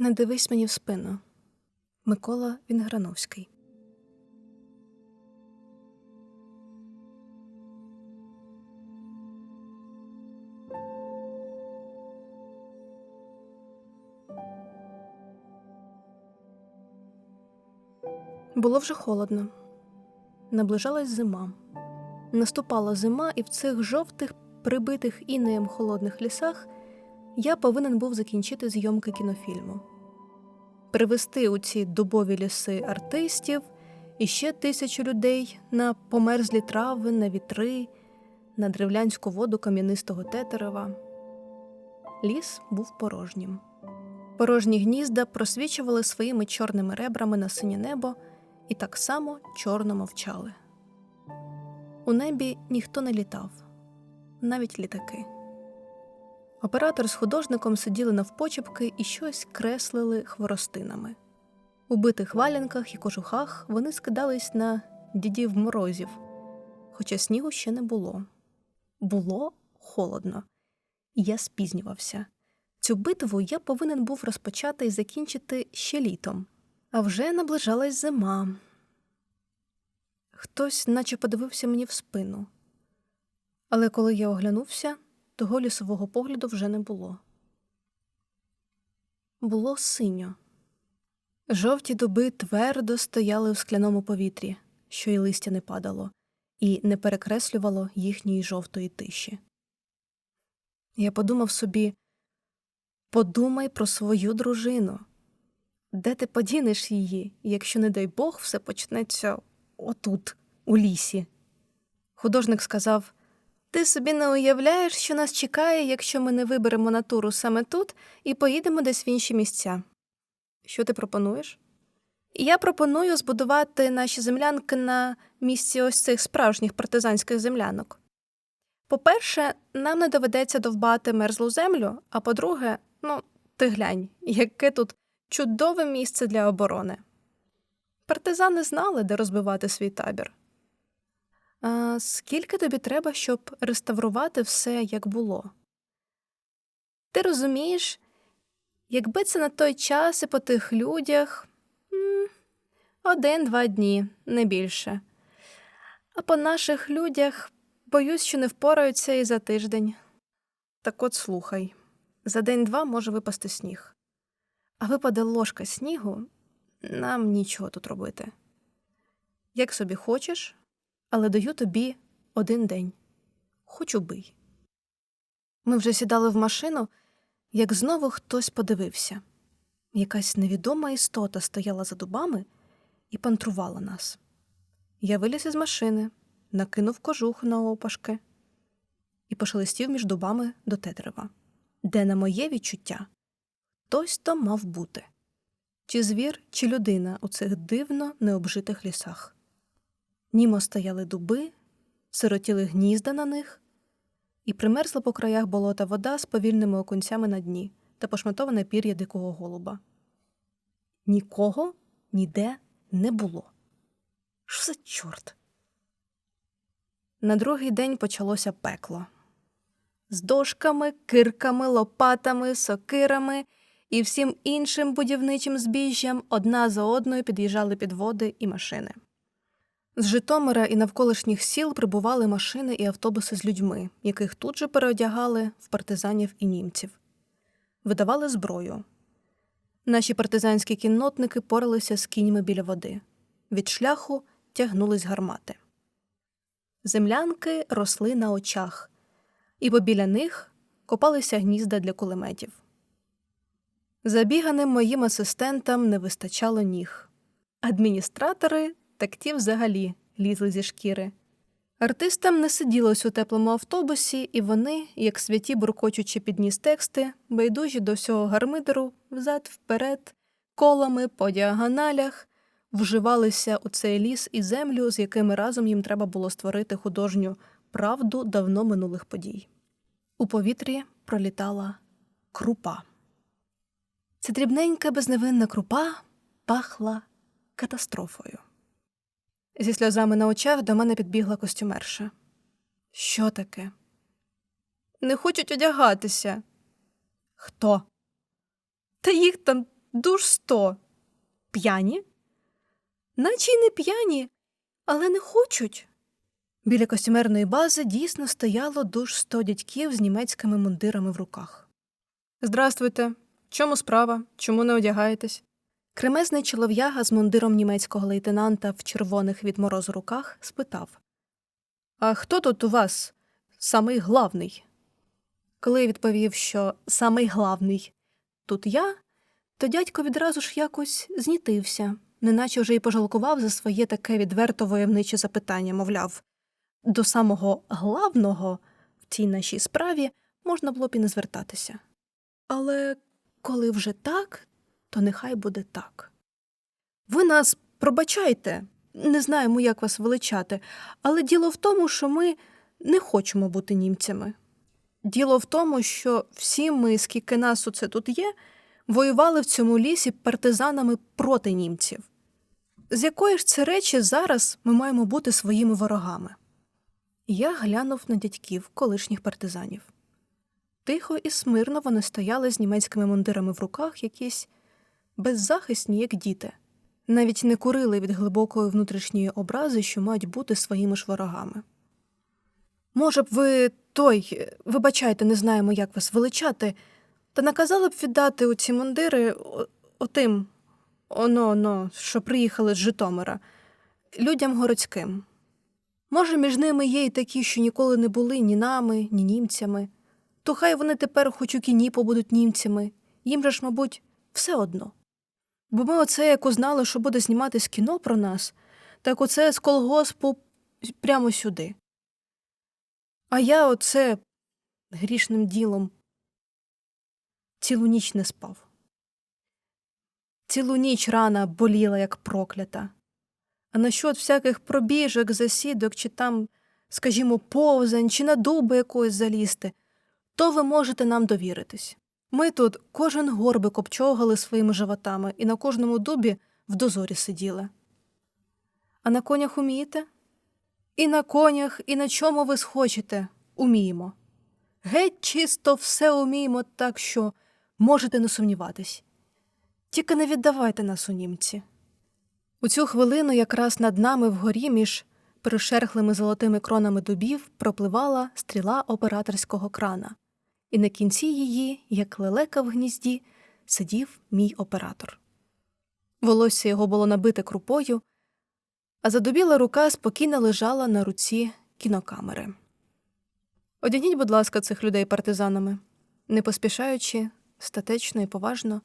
Не дивись мені в спину. Микола Вінграновський. Було вже холодно. Наближалась зима. Наступала зима, і в цих жовтих, прибитих інеєм холодних лісах я повинен був закінчити зйомки кінофільму, привезти у ці дубові ліси артистів і ще тисячу людей на померзлі трави, на вітри, на древлянську воду кам'янистого тетерева. Ліс був порожнім. Порожні гнізда просвічували своїми чорними ребрами на синє небо і так само чорно мовчали. У небі ніхто не літав, навіть літаки. Оператор з художником сиділи навпочепки і щось креслили хворостинами. У битих валянках і кожухах вони скидались на дідів морозів, хоча снігу ще не було. Було холодно, і я спізнювався. Цю битву я повинен був розпочати і закінчити ще літом, а вже наближалась зима. Хтось наче подивився мені в спину. Але коли я оглянувся, того лісового погляду вже не було. Було синьо. Жовті дуби твердо стояли в скляному повітрі, що й листя не падало, і не перекреслювало їхньої жовтої тиші. Я подумав собі подумай про свою дружину. Де ти подінеш її, якщо, не дай Бог, все почнеться отут, у лісі? Художник сказав ти собі не уявляєш, що нас чекає, якщо ми не виберемо натуру саме тут і поїдемо десь в інші місця. Що ти пропонуєш? Я пропоную збудувати наші землянки на місці ось цих справжніх партизанських землянок. По-перше, нам не доведеться довбати мерзлу землю, а по-друге, ну, ти глянь, яке тут чудове місце для оборони. Партизани знали, де розбивати свій табір. А скільки тобі треба, щоб реставрувати все, як було? Ти розумієш, якби це на той час і по тих людях один-два дні, не більше. А по наших людях боюсь, що не впораються і за тиждень. Так от слухай за день-два може випасти сніг. А випаде ложка снігу, нам нічого тут робити. Як собі хочеш, але даю тобі один день. Хоч убий. Ми вже сідали в машину, як знову хтось подивився. Якась невідома істота стояла за дубами і пантрувала нас. Я виліз із машини, накинув кожух на опашки і пошелестів між дубами до тетрева, де, на моє відчуття, хтось то мав бути чи звір, чи людина у цих дивно необжитих лісах. Німо стояли дуби, сиротіли гнізда на них, і примерзла по краях болота вода з повільними окунцями на дні та пошматоване пір'я дикого голуба. Нікого ніде не було. Що за чорт? На другий день почалося пекло. З дошками, кирками, лопатами, сокирами і всім іншим будівничим збіжжям одна за одною під'їжджали підводи і машини. З Житомира і навколишніх сіл прибували машини і автобуси з людьми, яких тут же переодягали в партизанів і німців, видавали зброю. Наші партизанські кіннотники поралися з кіньми біля води. Від шляху тягнулись гармати. Землянки росли на очах, і побіля них копалися гнізда для кулеметів. Забіганим моїм асистентам не вистачало ніг. Адміністратори так ті взагалі лізли зі шкіри. Артистам не сиділось у теплому автобусі, і вони, як святі буркочучи підніс тексти, байдужі до всього гармидеру, взад вперед, колами по діагоналях, вживалися у цей ліс і землю, з якими разом їм треба було створити художню правду давно минулих подій. У повітрі пролітала крупа. Ця дрібненька безневинна крупа пахла катастрофою. Зі сльозами на очах до мене підбігла костюмерша. Що таке? Не хочуть одягатися. Хто? Та їх там душ сто. П'яні? Наче й не п'яні, але не хочуть. Біля костюмерної бази дійсно стояло душ сто дядьків з німецькими мундирами в руках. Здравствуйте. Чому справа? Чому не одягаєтесь? Кремезний чолов'яга з мундиром німецького лейтенанта в червоних від морозу руках спитав А хто тут у вас самий главний? Коли відповів, що самий главний тут я, то дядько відразу ж якось знітився, неначе вже й пожалкував за своє таке відверто войовниче запитання, мовляв, до самого главного в цій нашій справі можна було б і не звертатися. Але коли вже так, то нехай буде так. Ви нас пробачайте, не знаємо, як вас величати, але діло в тому, що ми не хочемо бути німцями. Діло в тому, що всі ми, скільки нас оце тут є, воювали в цьому лісі партизанами проти німців. З якої ж це речі зараз ми маємо бути своїми ворогами? Я глянув на дядьків, колишніх партизанів. Тихо і смирно вони стояли з німецькими мундирами в руках, якісь беззахисні, як діти, навіть не курили від глибокої внутрішньої образи, що мають бути своїми ж ворогами. Може б, ви той, вибачайте, не знаємо, як вас величати, та наказали б віддати оці мундири отим, оно, оно, що приїхали з Житомира, людям городським. Може, між ними є й такі, що ніколи не були ні нами, ні німцями. То хай вони тепер хоч у кіні побудуть німцями, їм же ж, мабуть, все одно. Бо ми оце як узнали, що буде зніматись кіно про нас, так оце з колгоспу прямо сюди. А я оце грішним ділом цілу ніч не спав. Цілу ніч рана боліла, як проклята. А насчет всяких пробіжок, засідок, чи там, скажімо, повзань, чи на дуби якоїсь залізти, то ви можете нам довіритись. Ми тут кожен горбик обчовгали своїми животами і на кожному дубі в дозорі сиділи. А на конях умієте? І на конях, і на чому ви схочете, уміємо. Геть чисто все уміємо так, що можете не сумніватись. Тільки не віддавайте нас у німці. У цю хвилину якраз над нами вгорі між перешерхлими золотими кронами дубів пропливала стріла операторського крана, і на кінці її, як лелека в гнізді, сидів мій оператор. Волосся його було набите крупою, а задубіла рука спокійно лежала на руці кінокамери. Одягніть, будь ласка, цих людей партизанами. Не поспішаючи, статечно і поважно,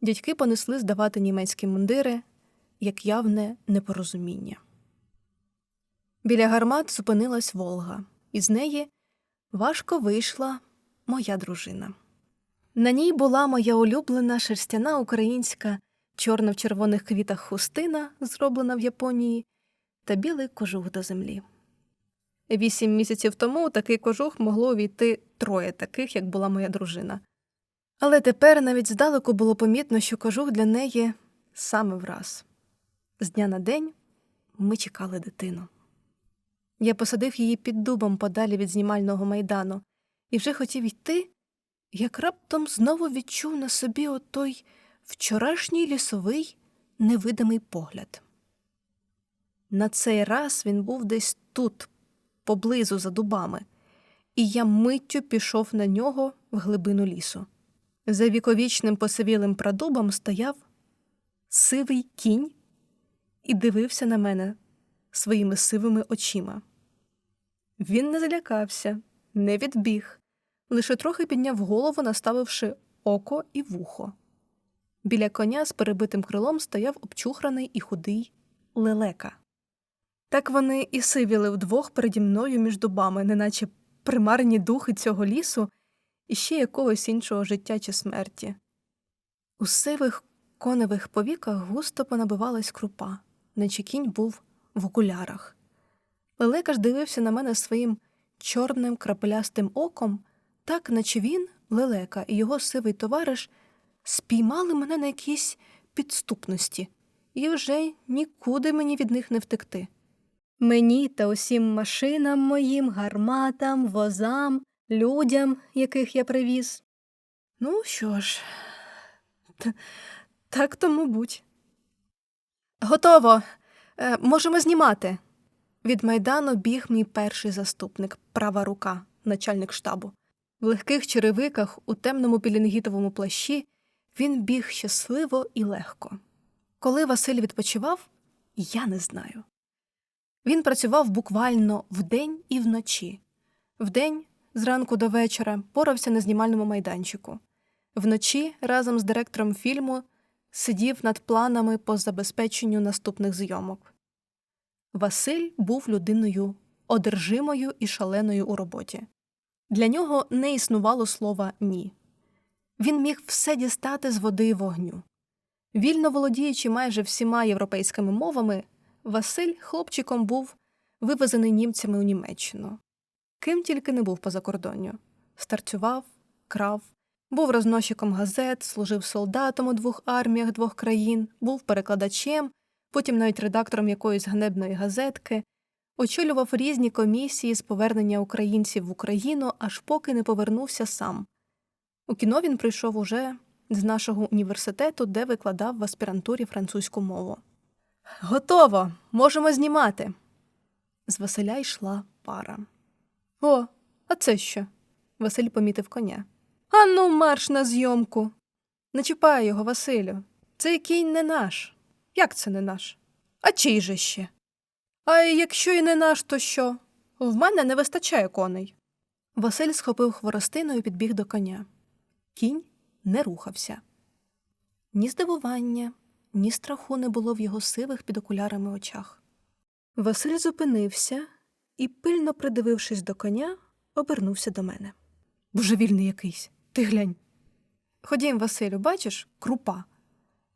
дядьки понесли здавати німецькі мундири як явне непорозуміння. Біля гармат зупинилась Волга, і з неї важко вийшла моя дружина. На ній була моя улюблена шерстяна українська чорно в червоних квітах хустина, зроблена в Японії, та білий кожух до землі. Вісім місяців тому у такий кожух могло увійти троє таких, як була моя дружина. Але тепер навіть здалеку було помітно, що кожух для неї саме враз. З дня на день ми чекали дитину. Я посадив її під дубом подалі від знімального майдану і вже хотів йти, як раптом знову відчув на собі отой вчорашній лісовий невидимий погляд. На цей раз він був десь тут, поблизу за дубами, і я миттю пішов на нього в глибину лісу. За віковічним посивілим прадубом стояв сивий кінь і дивився на мене своїми сивими очима. Він не злякався, не відбіг, лише трохи підняв голову, наставивши око і вухо. Біля коня з перебитим крилом стояв обчухраний і худий лелека. Так вони і сивіли вдвох переді мною між дубами, неначе примарні духи цього лісу і ще якогось іншого життя чи смерті. У сивих коневих повіках густо понабивалась крупа, наче кінь був в окулярах. Лелека ж дивився на мене своїм чорним крапелястим оком, так, наче він, лелека, і його сивий товариш спіймали мене на якійсь підступності, і вже нікуди мені від них не втекти. Мені та усім машинам моїм, гарматам, возам, людям, яких я привіз. Ну що ж, Так тому будь. Готово. Е, можемо знімати. Від майдану біг мій перший заступник, права рука, начальник штабу. В легких черевиках, у темному пілінгітовому плащі, він біг щасливо і легко. Коли Василь відпочивав, я не знаю. Він працював буквально вдень і вночі. Вдень, зранку до вечора, порався на знімальному майданчику. Вночі разом з директором фільму сидів над планами по забезпеченню наступних зйомок. Василь був людиною одержимою і шаленою у роботі. Для нього не існувало слова ні. Він міг все дістати з води і вогню. Вільно володіючи майже всіма європейськими мовами, Василь хлопчиком був вивезений німцями у Німеччину. Ким тільки не був по закордонню. Старцював, крав, був розносчиком газет, служив солдатом у двох арміях двох країн, був перекладачем, потім навіть редактором якоїсь ганебної газетки, очолював різні комісії з повернення українців в Україну, аж поки не повернувся сам. У кіно він прийшов уже з нашого університету, де викладав в аспірантурі французьку мову. Готово, можемо знімати. З Василя йшла пара. О, а це що? Василь помітив коня. Ану, марш на зйомку. Не чіпай його, Василю. Цей кінь не наш. Як це не наш? А чий же ще? А якщо і не наш, то що? В мене не вистачає коней. Василь схопив хворостину і підбіг до коня. Кінь не рухався. Ні здивування, ні страху не було в його сивих під окулярами очах. Василь зупинився і, пильно придивившись до коня, обернувся до мене. Божевільний якийсь, ти глянь. Ходім, Василю, бачиш, крупа.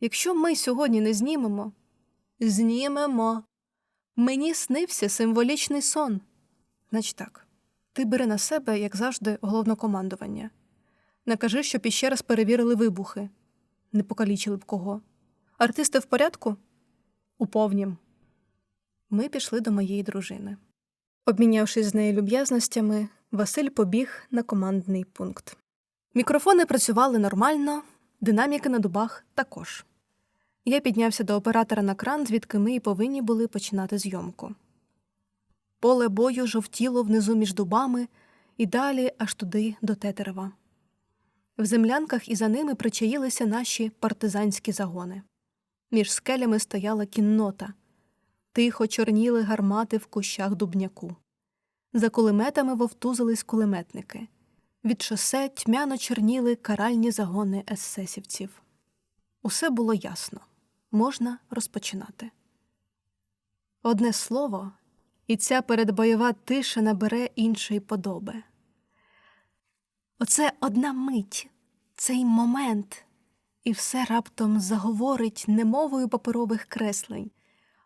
Якщо ми сьогодні не знімемо, знімемо. Мені снився символічний сон. Значить так, ти бери на себе, як завжди, головнокомандування. Не кажи, щоб іще раз перевірили вибухи. Не покалічили б кого. Артисти в порядку? Уповнім. Ми пішли до моєї дружини. Обмінявшись з нею люб'язностями, Василь побіг на командний пункт. Мікрофони працювали нормально, динаміки на дубах також. Я піднявся до оператора на кран, звідки ми і повинні були починати зйомку. Поле бою жовтіло внизу між дубами і далі аж туди до Тетерева. В землянках і за ними причаїлися наші партизанські загони. Між скелями стояла кіннота, тихо чорніли гармати в кущах дубняку. За кулеметами вовтузились кулеметники. Від шосе тьмяно чорніли каральні загони есесівців. Усе було ясно можна розпочинати. Одне слово, і ця передбойова тиша набере іншої подоби. Оце одна мить, цей момент, і все раптом заговорить не мовою паперових креслень,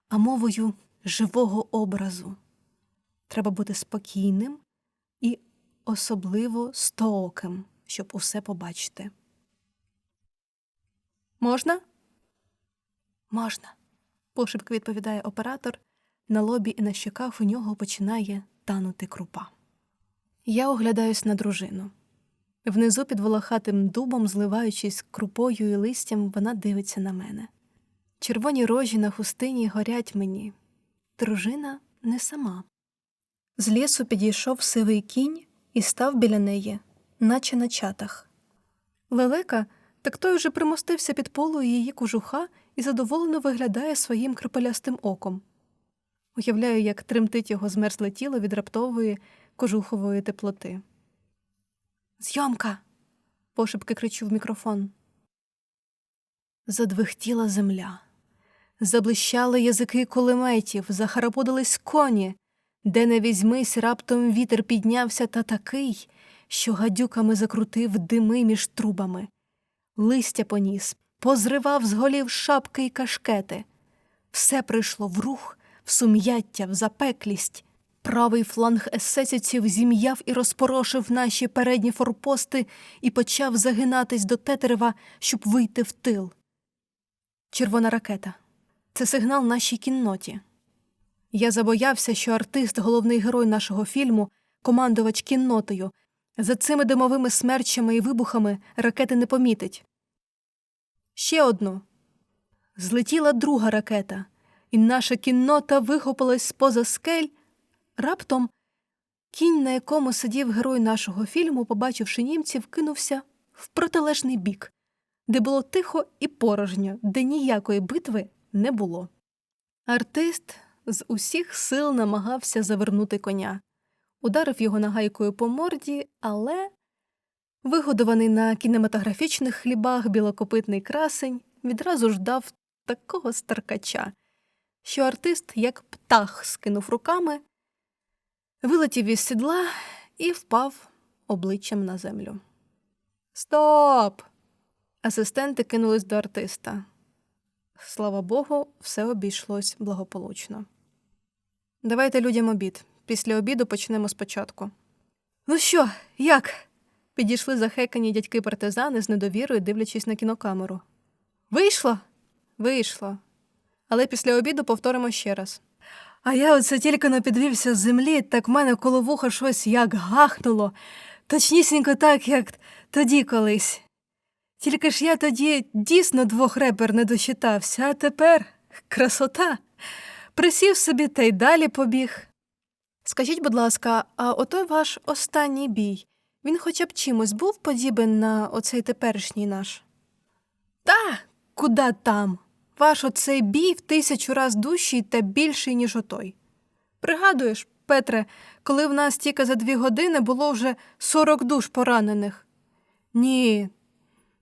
а мовою живого образу. Треба бути спокійним і особливо стооким, щоб усе побачити. Можна? Можна, пошепки відповідає оператор. На лобі і на щоках у нього починає танути крупа. Я оглядаюсь на дружину. Внизу під волохатим дубом, зливаючись крупою і листям, вона дивиться на мене. Червоні рожі на хустині горять мені. Дружина не сама. З лісу підійшов сивий кінь і став біля неї, наче на чатах. Лелека, так той уже примостився під полою її кожуха і задоволено виглядає своїм крипелястим оком. Уявляю, як тремтить його змерзле тіло від раптової кожухової теплоти. Зйомка. пошепки кричу в мікрофон. Задвихтіла земля. Заблищали язики кулеметів, захарапудились коні, де не візьмись, раптом вітер піднявся та такий, що гадюками закрутив дими між трубами, листя поніс, позривав з голів шапки й кашкети. Все прийшло в рух, в сум'яття, в запеклість. Правий фланг есесівців зім'яв і розпорошив наші передні форпости і почав загинатись до Тетерева, щоб вийти в тил. Червона ракета. Це сигнал нашій кінноті. Я забоявся, що артист, головний герой нашого фільму, командувач кіннотою, за цими димовими смерчами і вибухами ракети не помітить. Ще одну. Злетіла друга ракета, і наша кіннота вихопилась з-поза скель. Раптом кінь, на якому сидів герой нашого фільму, побачивши німців, кинувся в протилежний бік, де було тихо і порожньо, де ніякої битви не було. Артист з усіх сил намагався завернути коня, ударив його нагайкою по морді, але, вигодований на кінематографічних хлібах білокопитний красень, відразу ж дав такого старкача, що артист, як птах, скинув руками, вилетів із сідла і впав обличчям на землю. Стоп! Асистенти кинулись до артиста. Слава Богу, все обійшлось благополучно. Давайте людям обід. Після обіду почнемо спочатку. Ну що, як? Підійшли захекані дядьки партизани з недовірою, дивлячись на кінокамеру. Вийшло? Вийшло. Але після обіду повторимо ще раз. А я оце тільки не підвівся з землі, так в мене коло вуха щось як гахнуло, точнісінько так, як тоді колись. Тільки ж я тоді дійсно двох репер не дочитався, а тепер красота. Присів собі та й далі побіг. Скажіть, будь ласка, а отой ваш останній бій, він хоча б чимось був подібен на оцей теперішній наш? Та, куда там? Ваш оцей бій в тисячу раз дужчий та більший, ніж отой. Пригадуєш, Петре, коли в нас тільки за дві години було вже сорок душ поранених? Ні,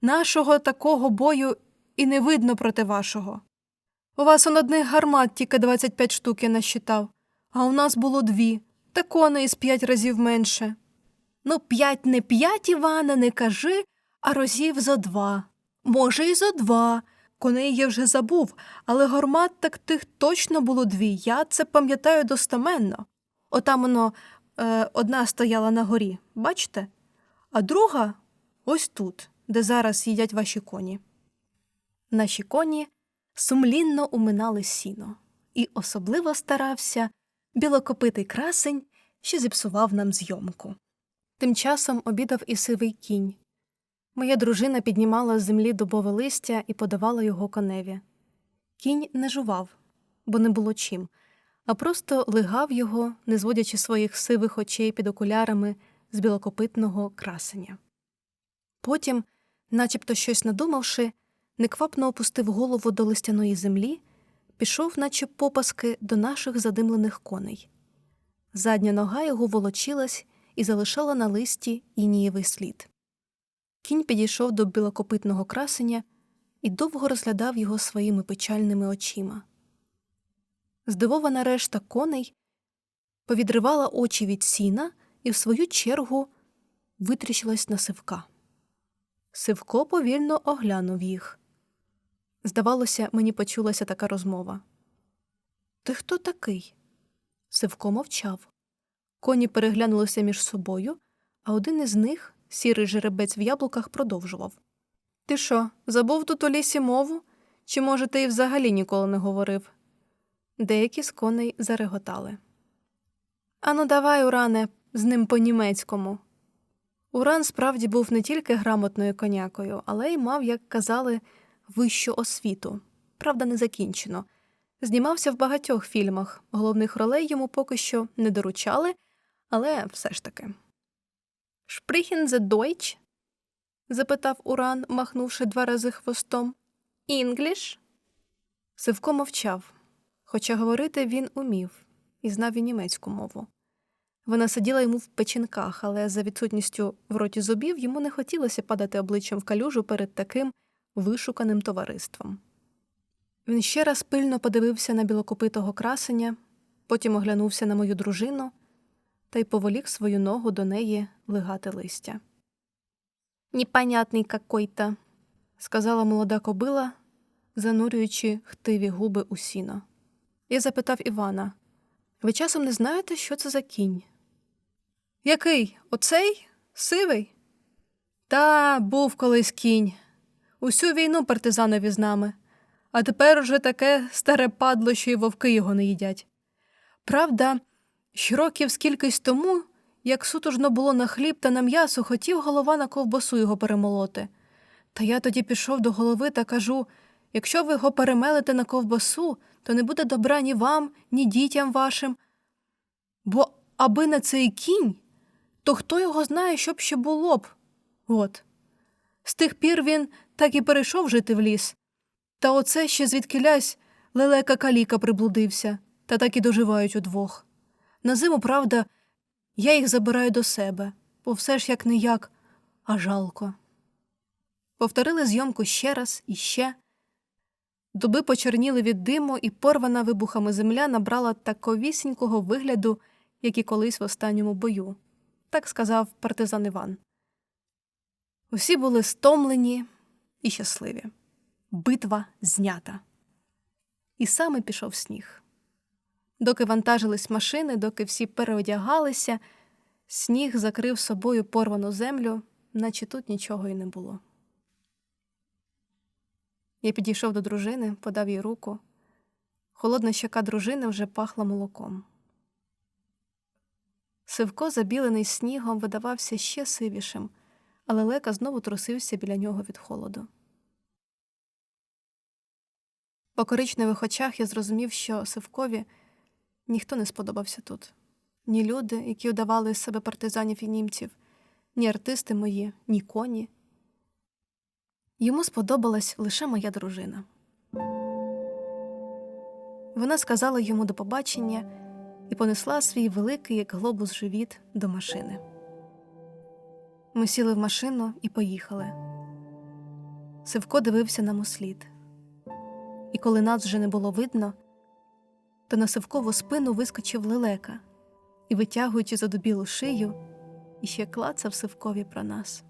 нашого такого бою і не видно проти вашого. У вас он одних гармат тільки 25 штук я насчитав, а у нас було дві, та коней з п'ять разів менше. Ну, п'ять не п'ять, Івана, не кажи, а разів зо два. Може, і зо два. Коней я вже забув, але гармат так тих точно було дві. Я це пам'ятаю достаменно. Отам воно е, одна стояла на горі, бачите? А друга ось тут, де зараз їдять ваші коні. Наші коні сумлінно уминали сіно, і особливо старався білокопитий красень, що зіпсував нам зйомку. Тим часом обідав і сивий кінь. Моя дружина піднімала з землі дубове листя і подавала його коневі. Кінь не жував, бо не було чим, а просто лигав його, не зводячи своїх сивих очей під окулярами з білокопитного красення. Потім, начебто щось надумавши, неквапно опустив голову до листяної землі, пішов, наче попаски, до наших задимлених коней. Задня нога його волочилась і залишала на листі інієвий слід. Кінь підійшов до білокопитного красення і довго розглядав його своїми печальними очима. Здивована решта коней повідривала очі від сіна і, в свою чергу, витріщилась на сивка. Сивко повільно оглянув їх. Здавалося, мені почулася така розмова. Ти хто такий? Сивко мовчав. Коні переглянулися між собою, а один із них, сірий жеребець в яблуках, продовжував Ти що, забув тут у лісі мову? Чи, може, ти і взагалі ніколи не говорив? Деякі з коней зареготали. Ану, давай, Уране, з ним по німецькому. Уран справді був не тільки грамотною конякою, але й мав, як казали, вищу освіту, правда, не закінчено. Знімався в багатьох фільмах, головних ролей йому поки що не доручали, але все ж таки. Шпріхін зе Deutsch?» – запитав Уран, махнувши два рази хвостом. Інгліш? Сивко мовчав, хоча говорити він умів і знав і німецьку мову. Вона сиділа йому в печінках, але за відсутністю в роті зубів йому не хотілося падати обличчям в калюжу перед таким вишуканим товариством. Він ще раз пильно подивився на білокопитого красення, потім оглянувся на мою дружину та й поволік свою ногу до неї лигати листя. Непонятний какой-то, сказала молода кобила, занурюючи хтиві губи у сіно. Я запитав Івана ви часом не знаєте, що це за кінь? Який? Оцей? Сивий? Та був колись кінь. Усю війну партизанові з нами, а тепер уже таке старе падло, що й вовки його не їдять. Правда, що років скількись тому, як сутужно було на хліб та на м'ясо, хотів голова на ковбасу його перемолоти. Та я тоді пішов до голови та кажу Якщо ви його перемелите на ковбасу, то не буде добра ні вам, ні дітям вашим. Бо аби не цей кінь, то хто його знає, що б ще було б. От. З тих пір він так і перейшов жити в ліс. Та оце ще звідкилясь лелека каліка приблудився, та так і доживають удвох. На зиму, правда, я їх забираю до себе, бо все ж як не як, а жалко. Повторили зйомку ще раз і ще. Дуби почерніли від диму, і порвана вибухами земля набрала таковісінького вигляду, як і колись в останньому бою. Так сказав партизан Іван. Усі були стомлені і щасливі. Битва знята. І саме пішов сніг. Доки вантажились машини, доки всі переодягалися, сніг закрив собою порвану землю, наче тут нічого й не було. Я підійшов до дружини, подав їй руку. Холодна щока дружини вже пахла молоком. Сивко, забілений снігом, видавався ще сивішим, але лека знову трусився біля нього від холоду. По коричневих очах я зрозумів, що Сивкові ніхто не сподобався тут. Ні люди, які удавали з себе партизанів і німців, ні артисти мої, ні коні. Йому сподобалась лише моя дружина. Вона сказала йому до побачення і понесла свій великий, як глобус живіт, до машини. Ми сіли в машину і поїхали. Сивко дивився нам услід. І коли нас вже не було видно, то на Сивкову спину вискочив лелека і, витягуючи задубілу шию, іще клацав Сивкові про нас.